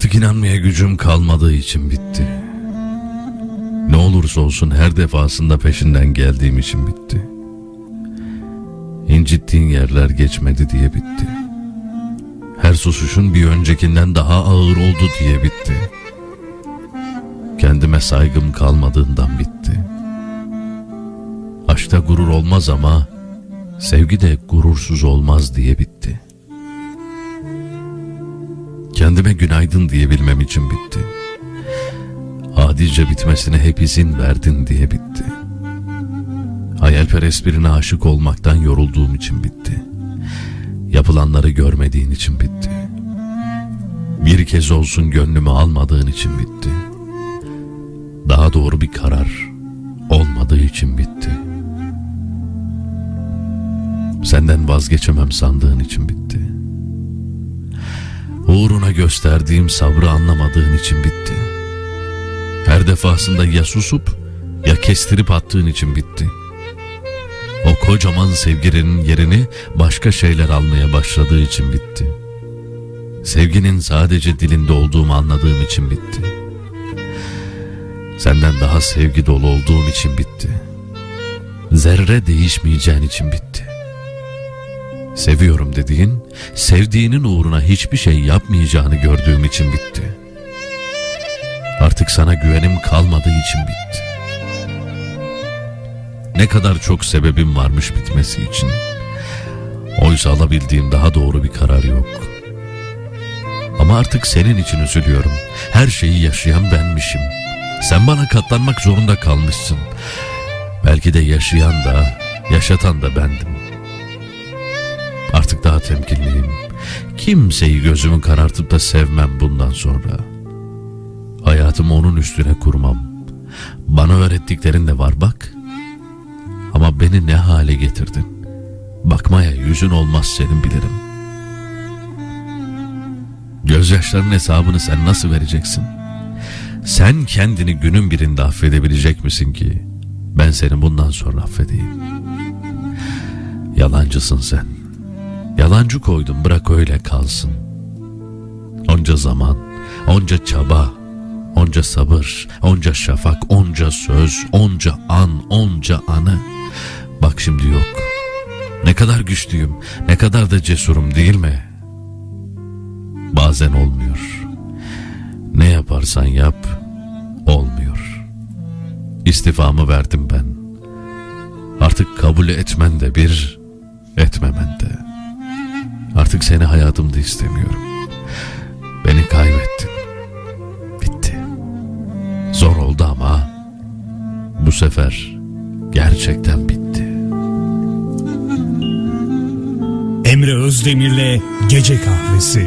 Artık inanmaya gücüm kalmadığı için bitti. Ne olursa olsun her defasında peşinden geldiğim için bitti. İncittiğin yerler geçmedi diye bitti. Her susuşun bir öncekinden daha ağır oldu diye bitti. Kendime saygım kalmadığından bitti. Aşkta gurur olmaz ama sevgi de gurursuz olmaz diye bitti. Kendime günaydın diyebilmem için bitti. Adice bitmesine hep izin verdin diye bitti. Hayalperest birine aşık olmaktan yorulduğum için bitti. Yapılanları görmediğin için bitti. Bir kez olsun gönlümü almadığın için bitti. Daha doğru bir karar olmadığı için bitti. Senden vazgeçemem sandığın için bitti. Uğruna gösterdiğim sabrı anlamadığın için bitti. Her defasında ya susup ya kestirip attığın için bitti. O kocaman sevginin yerini başka şeyler almaya başladığı için bitti. Sevginin sadece dilinde olduğumu anladığım için bitti. Senden daha sevgi dolu olduğum için bitti. Zerre değişmeyeceğin için bitti. Seviyorum dediğin, sevdiğinin uğruna hiçbir şey yapmayacağını gördüğüm için bitti. Artık sana güvenim kalmadığı için bitti. Ne kadar çok sebebim varmış bitmesi için. Oysa alabildiğim daha doğru bir karar yok. Ama artık senin için üzülüyorum. Her şeyi yaşayan benmişim. Sen bana katlanmak zorunda kalmışsın. Belki de yaşayan da, yaşatan da bendim. Temkinliyim. Kimseyi gözümü karartıp da sevmem bundan sonra. Hayatımı onun üstüne kurmam. Bana öğrettiklerin de var bak. Ama beni ne hale getirdin? Bakmaya yüzün olmaz senin bilirim. Gözyaşlarının hesabını sen nasıl vereceksin? Sen kendini günün birinde affedebilecek misin ki? Ben seni bundan sonra affedeyim. Yalancısın sen. Yalancı koydum bırak öyle kalsın. Onca zaman, onca çaba, onca sabır, onca şafak, onca söz, onca an, onca anı. Bak şimdi yok. Ne kadar güçlüyüm, ne kadar da cesurum değil mi? Bazen olmuyor. Ne yaparsan yap, olmuyor. İstifamı verdim ben. Artık kabul etmen de bir, etmemen de. Artık seni hayatımda istemiyorum. Beni kaybettin. Bitti. Zor oldu ama bu sefer gerçekten bitti. Emre Özdemir'le Gece Kahvesi